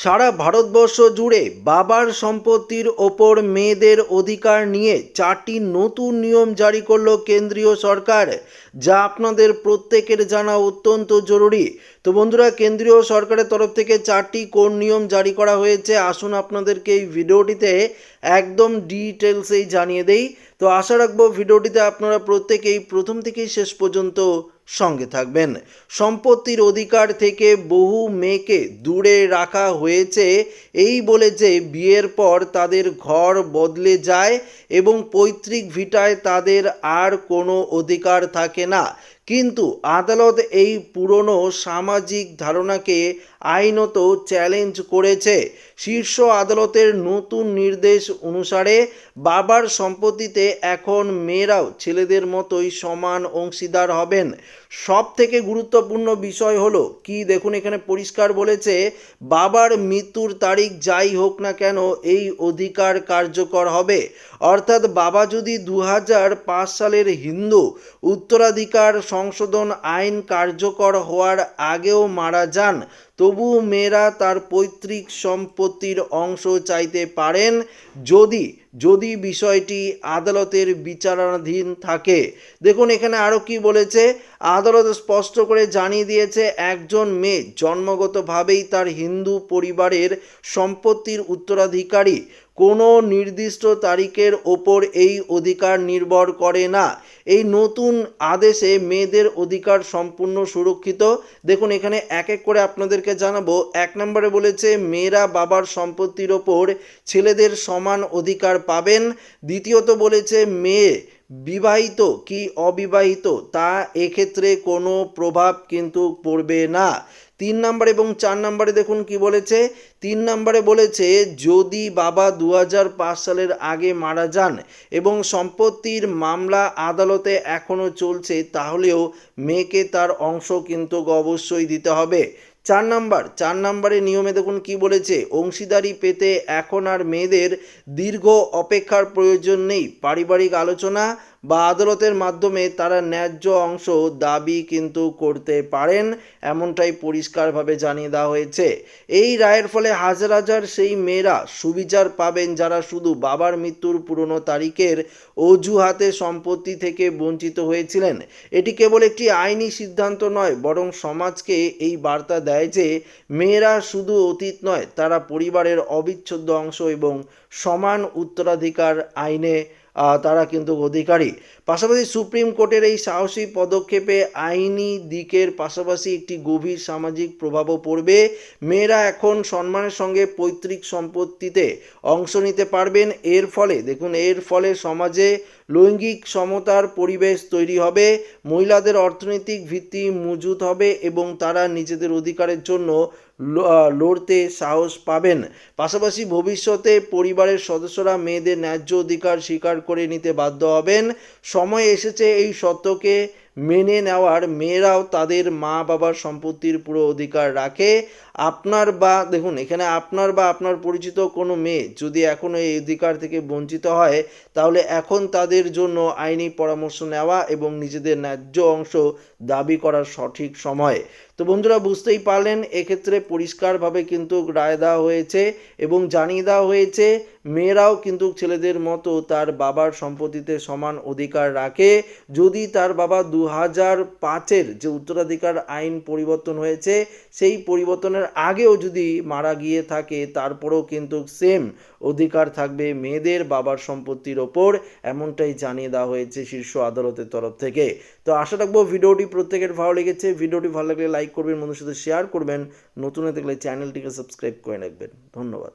সারা ভারতবর্ষ জুড়ে বাবার সম্পত্তির ওপর মেয়েদের অধিকার নিয়ে চারটি নতুন নিয়ম জারি করল কেন্দ্রীয় সরকার, যা আপনাদের প্রত্যেকের জানা অত্যন্ত জরুরি। তো বন্ধুরা, কেন্দ্রীয় সরকারের তরফ থেকে চারটি কোন নিয়ম জারি করা হয়েছে? আসুন আপনাদেরকে এই ভিডিওটিতে একদম ডিটেলসেই জানিয়ে দেই। তো আশা রাখব ভিডিওটিতে আপনারা প্রত্যেকেই প্রথম থেকেই শেষ পর্যন্ত সঙ্গে থাকবেন। সম্পত্তির অধিকার থেকে বহু মেয়েকে দূরে রাখা হয়েছে। এই বলে যে বিয়ের পর তাদের ঘর বদলে যায় এবং পৈতৃক ভিটায় তাদের আর কোনো অধিকার থাকে না। কিন্তু আদালত এই পুরনো সামাজিক ধারণাকে আইনত চ্যালেঞ্জ করেছে। শীর্ষ আদালতের নতুন নির্দেশ অনুসারে বাবার সম্পত্তিতে এখন মেয়েরাও ছেলেদের মতোই সমান অংশীদার হবেন। সব থেকে গুরুত্বপূর্ণ বিষয় হলো, কি দেখুন এখানে পরিষ্কার বলেছে, বাবার মৃত্যুর তারিখ যাই হোক না কেন এই অধিকার কার্যকর হবে। অর্থাৎ বাবা যদি দু হাজার পাঁচ সালের হিন্দু, উত্তরাধিকার সংশোধন আইন কার্যকর হওয়ার আগেও মারা যান, তবু মেয়েরা তার পৈতৃক সম্পত্তির অংশ চাইতে পারেন যদি যদি বিষয়টি আদালতের বিচারাধীন থাকে। দেখুন, এখানে আরও কি বলেছে? আদালত স্পষ্ট করে জানিয়ে দিয়েছে, একজন মেয়ে জন্মগতভাবেই তার হিন্দু পরিবারের সম্পত্তির উত্তরাধিকারী। কোনো নির্দিষ্ট তারিখের ওপর এই অধিকার নির্ভর করে না। এই নতুন আদেশে মেয়েদের অধিকার সম্পূর্ণ সুরক্ষিত। দেখুন, এখানে এক এক করে আপনাদেরকে জানাব। এক নম্বরে বলেছে, মেয়েরা বাবার সম্পত্তির ওপর ছেলেদের সমান অধিকার পাবেন। দ্বিতীয়ত বলেছে, মেয়ে বিবাহিত কি অবিবাহিত তা এক্ষেত্রে কোনো প্রভাব কিন্তু পড়বে না। তিন নম্বর এবং চার নম্বরে দেখুন কি বলেছে। তিন নম্বরে বলেছে, যদি বাবা দু হাজার পাঁচ সালের আগে মারা যান এবং সম্পত্তির মামলা আদালতে এখনও চলছে, তাহলেও মেয়েকে তার অংশ কিন্তু অবশ্যই দিতে হবে। চার নাম্বার, চার নাম্বারের নিয়মে দেখুন কি বলেছে, অংশীদারি পেতে এখন আর মেয়েদের দীর্ঘ অপেক্ষার প্রয়োজন নেই। পারিবারিক আলোচনা বা আদালতের মাধ্যমে তারা ন্যায্য অংশ দাবি কিন্তু করতে পারেন, এমনটাই পরিষ্কারভাবে জানিয়ে দেওয়া হয়েছে। এই রায়ের ফলে হাজার হাজার সেই মেয়েরা সুবিচার পাবেন যারা শুধু বাবার মৃত্যুর পুরনো তারিখের অজুহাতে সম্পত্তি থেকে বঞ্চিত হয়েছিলেন। এটি কেবল একটি আইনি সিদ্ধান্ত নয়, বরং সমাজকে এই বার্তা দেয় যে মেয়েরা শুধু অতীত নয়, তারা পরিবারের অবিচ্ছেদ্য অংশ এবং সমান উত্তরাধিকার আইনে তারা কিন্তু অধিকারী। পাশাপাশি সুপ্রিম কোর্টের এই সাহসী পদক্ষেপে আইনি দিকের পাশাপাশি একটি গভীর সামাজিক প্রভাবও পড়বে। মেয়েরা এখন সম্মানের সঙ্গে পৈতৃক সম্পত্তিতে অংশ নিতে পারবেন। এর ফলে, দেখুন, এর ফলে সমাজে লৈঙ্গিক সমতার পরিবেশ তৈরি হবে, মহিলাদের অর্থনৈতিক ভিত্তি মজুত হবে এবং তারা নিজেদের অধিকারের জন্য লড়তে সাহস পাবেন। পাশাপাশি ভবিষ্যতে পরিবারের সদস্যরা মেয়েদের ন্যায্য অধিকার স্বীকার করে নিতে বাধ্য হবেন। সময় এসেছে এই সত্যকে মেনে নেওয়ার, মেয়েরাও তাদের মা বাবার সম্পত্তির পুরো অধিকার রাখে। আপনার বা, দেখুন, এখানে আপনার বা আপনার পরিচিত কোনো মেয়ে যদি এখনও এই অধিকার থেকে বঞ্চিত হয়, তাহলে এখন তাদের জন্য আইনি পরামর্শ নেওয়া এবং নিজেদের ন্যায্য অংশ দাবি করার সঠিক সময়। তো বন্ধুরা বুঝতেই পারলেন, এক্ষেত্রে পরিষ্কারভাবে কিন্তু রায় দেওয়া হয়েছে এবং জানিয়ে দেওয়া হয়েছে, মেয়েরাও কিন্তু ছেলেদের মতো তার বাবার সম্পত্তিতে সমান অধিকার রাখে। যদি তার বাবা দু হাজার পাঁচের যে উত্তরাধিকার আইন পরিবর্তন হয়েছে, সেই পরিবর্তনের আগেও যদি মারা গিয়ে থাকে, তারপরেও কিন্তু সেম অধিকার থাকবে মেয়েদের বাবার সম্পত্তির ওপর, এমনটাই জানিয়ে দেওয়া হয়েছে শীর্ষ আদালতের তরফ থেকে। তো আশা রাখব ভিডিওটি প্রত্যেকের ভালো লেগেছে। ভিডিওটি ভালো লাগলে লাইক করবেন বন্ধুর সাথে শেয়ার করবেন। নতুন হয়ে দেখলে চ্যানেলটিকে সাবস্ক্রাইব করে রাখবেন। ধন্যবাদ।